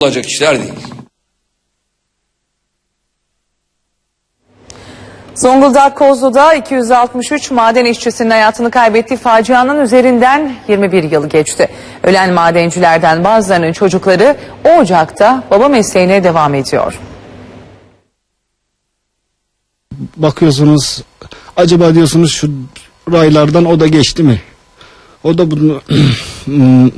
olacak işler değil. Zonguldak Kozlu'da 263 maden işçisinin hayatını kaybettiği facianın üzerinden 21 yıl geçti. Ölen madencilerden bazılarının çocukları o ocakta baba mesleğine devam ediyor. bakıyorsunuz acaba diyorsunuz şu raylardan o da geçti mi? O da bunu hmm,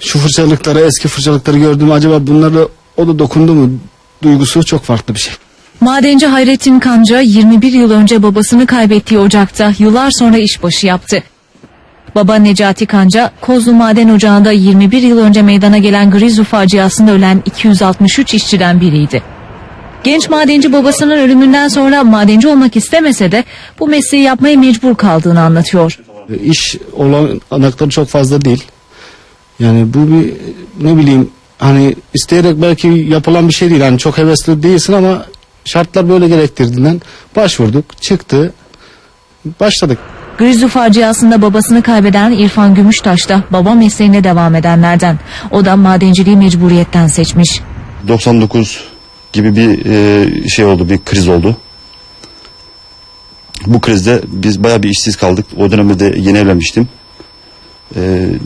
şu fırçalıkları eski fırçalıkları gördüm acaba bunları o da dokundu mu duygusu çok farklı bir şey. Madenci Hayrettin Kanca 21 yıl önce babasını kaybettiği ocakta yıllar sonra işbaşı yaptı. Baba Necati Kanca, Kozlu Maden Ocağı'nda 21 yıl önce meydana gelen Grizu faciasında ölen 263 işçiden biriydi. Genç madenci babasının ölümünden sonra madenci olmak istemese de bu mesleği yapmaya mecbur kaldığını anlatıyor. E, İş olan anakları çok fazla değil. Yani bu bir ne bileyim hani isteyerek belki yapılan bir şey değil. Hani çok hevesli değilsin ama şartlar böyle gerektirdiğinden başvurduk, çıktı, başladık. Grizu faciasında babasını kaybeden İrfan Gümüştaş da baba mesleğine devam edenlerden. O da madenciliği mecburiyetten seçmiş. 99 gibi bir e, şey oldu, bir kriz oldu. Bu krizde biz bayağı bir işsiz kaldık. O dönemde de yeni evlenmiştim. E,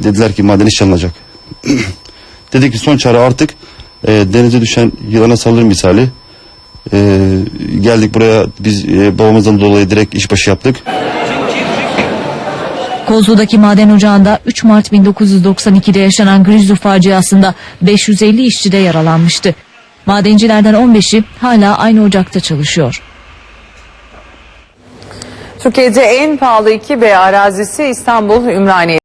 dediler ki maden iş alınacak. Dedik ki son çare artık e, denize düşen yılana salır misali. E, geldik buraya biz e, babamızdan dolayı direkt işbaşı yaptık. Kozlu'daki maden ocağında 3 Mart 1992'de yaşanan Grizu faciasında 550 işçi de yaralanmıştı. Madencilerden 15'i hala aynı ocakta çalışıyor. Türkiye'de en pahalı 2B arazisi İstanbul Ümraniye.